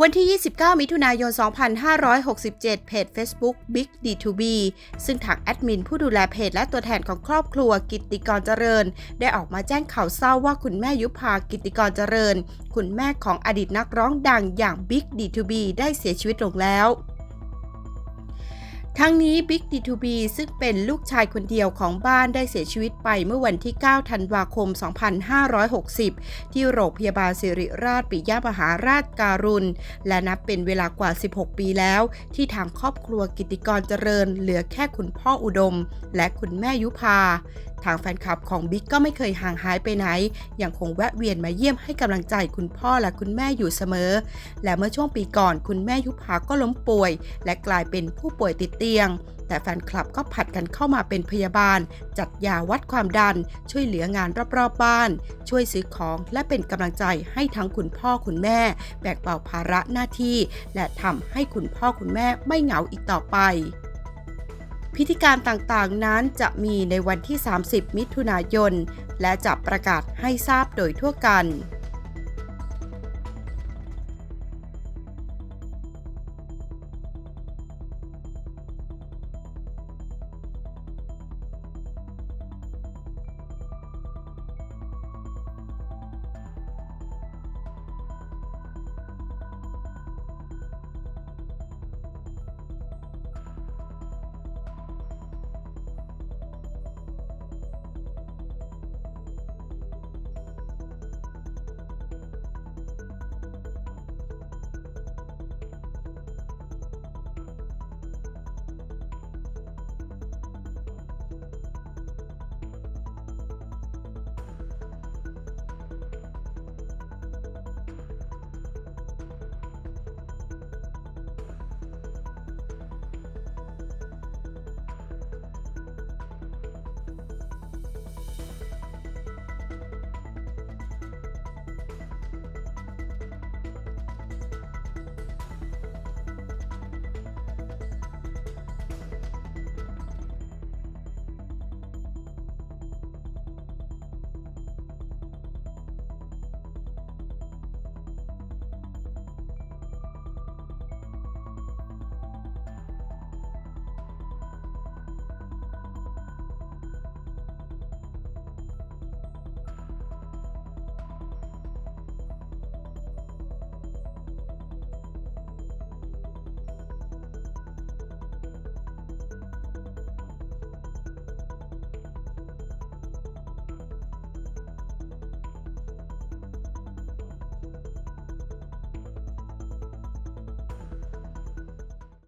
วันที่ 29 มิถุนายน 2567 เพจ Facebook Big D2B ซึ่งทางแอดมินผู้ดูแลเพจและตัวแทนของครอบครัวกิตติกรเจริญ ได้ออกมาแจ้งข่าวเศร้าว่าคุณแม่ยุพากิตติกรเจริญ คุณแม่ของอดีตนักร้องดังอย่าง Big D2B ได้เสียชีวิตลงแล้ว ทั้งนี้ Big D2B ซึ่งเป็นลูกชายคนเดียวของบ้านได้เสียชีวิตไปเมื่อวันที่ 9 ธันวาคม 2560 ที่โรงพยาบาลสิริราชปิยมหาราชการุณ และนับเป็นเวลากว่า 16 ปีแล้ว ที่ทางครอบครัวกิติกรเจริญ เหลือแค่คุณพ่ออุดม และคุณแม่ยุพาทางแฟนคลับของบิ๊กก็ไม่เคยห่างหายไปไหน ยังคงแวะเวียนมาเยี่ยมให้กำลังใจคุณพ่อและคุณแม่อยู่เสมอ และเมื่อช่วงปีก่อนคุณแม่ยุพาก็ล้มป่วย และกลายเป็นผู้ป่วยติดเตียง แต่แฟนคลับก็ผัดกันเข้ามาเป็นพยาบาล จัดยาวัดความดัน ช่วยเหลืองานรอบๆบ้าน ช่วยซื้อของและเป็นกำลังใจให้ทั้งคุณพ่อคุณแม่ แบกเบาภาระหน้าที่ และทำให้คุณพ่อคุณแม่ไม่เหงาอีกต่อไปพิธีการต่างๆ นั้นจะมีในวันที่ 30 มิถุนายน และจะประกาศให้ทราบโดยทั่วกัน